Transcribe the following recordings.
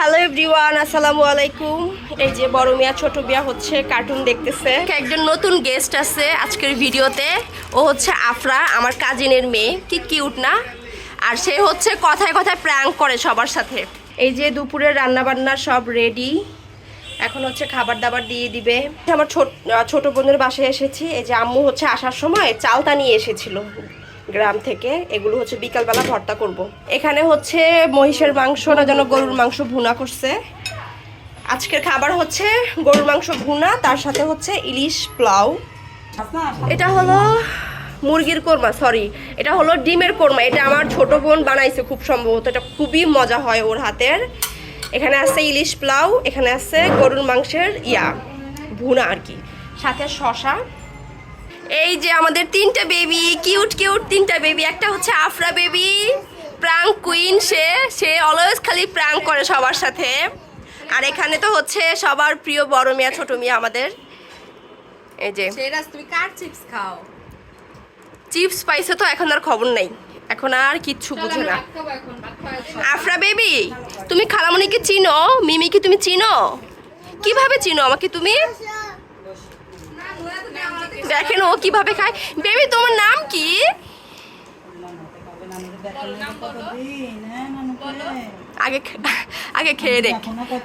Hello everyone আসসালামু আলাইকুম। এই যে বড় মিয়া ছোট মিয়া হচ্ছে কার্টুন দেখতেছে। একজন নতুন গেস্ট আছে আজকের ভিডিওতে ও হচ্ছে আফরা আমার কাজিনের মেয়ে। কি কিউট না? আর সে হচ্ছে কথায় কথায় প্র্যাঙ্ক করে সবার সাথে। এই যে দুপুরের রান্না বান্না সব রেডি এখন হচ্ছে খাবার দাবার দিয়ে দিবে। আমার ছোট ছোট বোনের বাসায় এসেছি। এই যে আম্মু হচ্ছে আসার সময় চালতা নিয়ে এসেছিল। গ্রাম থেকে, এগুলো হচ্ছে বিকালবেলা ভর্তা করব। এখানে হচ্ছে মহিষের মাংস না যেন গরুর মাংস ভুনা করছে। আজকের খাবার হচ্ছে গরুর মাংস ভুনা, তার সাথে হচ্ছে ইলিশ পোলাও। এটা হলো মুরগির কোরমা সরি এটা হলো ডিমের কোরমা, এটা আমার ছোট বোন বানাইছে খুব সম্ভবত, এটা খুবই মজা হয় ওর হাতের। এখানে আছে ইলিশ পোলাও, এখানে আছে গরুর মাংসের ইয়া, ভুনা আর কি। সাথে শশা এই যে আমাদের তিনটা বেবি কিউট কিউট তিনটা বেবি একটা হচ্ছে আফরা বেবি প্রাঙ্ক কুইন সে সে অলওয়েজ খালি প্রাঙ্ক করে সবার সাথে। আর এখানে তো হচ্ছে সবার প্রিয় বড় মিয়া ছোট মিয়া আমাদের। এই যে। তুমি কার চিপস খাও? চিপস পাইছে তো এখন আর খবর নাই। এখন আর কিচ্ছু বুঝে না। আফরা বেবি তুমি খালামণিকে চিনো? মিমিকে তুমি চিনো? কীভাবে চিনো আমাকে তুমি? দেখেন ও কীভাবে খায়। বেবি তোমার নাম কি? আগে আগে খেয়ে দেখ।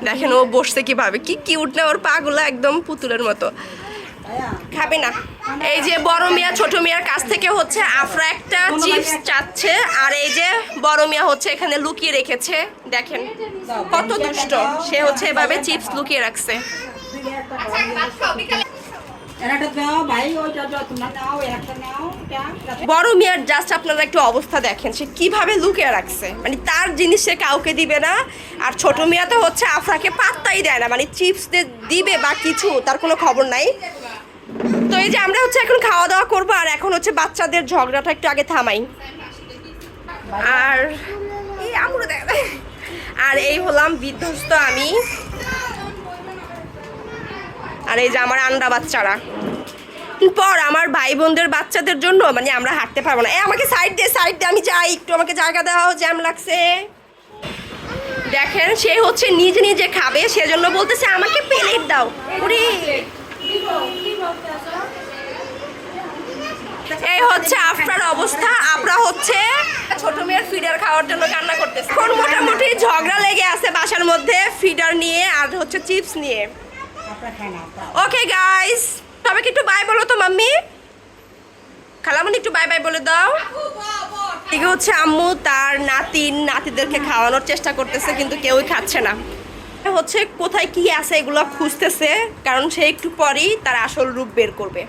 দেখেন ও বসছে কীভাবে। কি কিউট না, ওর পাগুলো একদম পুতুলের মতো। খাবে না। এই যে বড় মিয়া, ছোট মিয়ার কাছ থেকে হচ্ছে আফরা একটা চিপস চাচ্ছে, আর এই যে বড় মিয়া হচ্ছে এখানে লুকিয়ে রেখেছে। দেখেন, কত দুষ্ট। সে হচ্ছে এভাবে চিপস লুকিয়ে রাখছে। বড় মিয়ার জাস্ট আপনারা একটু অবস্থা দেখেন, সে কীভাবে লুকিয়ে রাখছে। মানে তার জিনিস সে কাউকে দিবে না, আর ছোট মিয়া তো হচ্ছে আফরাকে পাত্তাই দেয় না মানে চিপস দিবে বা কিছু, তার কোনো খবর নাই। তো এই যে আমরা হচ্ছে এখন খাওয়া দাওয়া করব, আর এখন হচ্ছে বাচ্চাদের ঝগড়াটা একটু আগে থামাই। আর এই আমুরে আর এই হলাম বিধ্বস্ত আমি। আর এই যে আমার আন্ডা বাচ্চারা। পর আমার ভাই বোনদের বাচ্চাদের জন্য মানে আমরা হাঁটতে পারব না। এ, আমাকে সাইড দে সাইড দে, আমি যাই, একটু আমাকে জায়গা দাও জ্যাম লাগছে। দেখেন, সে হচ্ছে নিজে নিজে খাবে, সেজন্য বলতেছে, আমাকে প্লেট দাও। ওরে। এই হচ্ছে আফরার অবস্থা। আপরা হচ্ছে ছোট মেয়ের ফিডার খাওয়ার জন্য কান্না করতেছে। এখন মোটামুটি ঝগড়া লেগে আছে বাসার মধ্যে ফিডার নিয়ে আর হচ্ছে চিপস নিয়ে। আপনার ওকে গাইস সবাইকে একটু বাই বলো তো, মাম্মি। খালামুনি, একটু বাই বাই বলে দাও। এদিকে হচ্ছে আম্মু, তার নাতিন নাতিদেরকে খাওয়ানোর চেষ্টা করতেছে, কিন্তু কেউই খাচ্ছে না। হচ্ছে কোথায় কি আছে এগুলো খুঁজতেছে, কারণ সে একটু পরেই তার আসল রূপ বের করবে।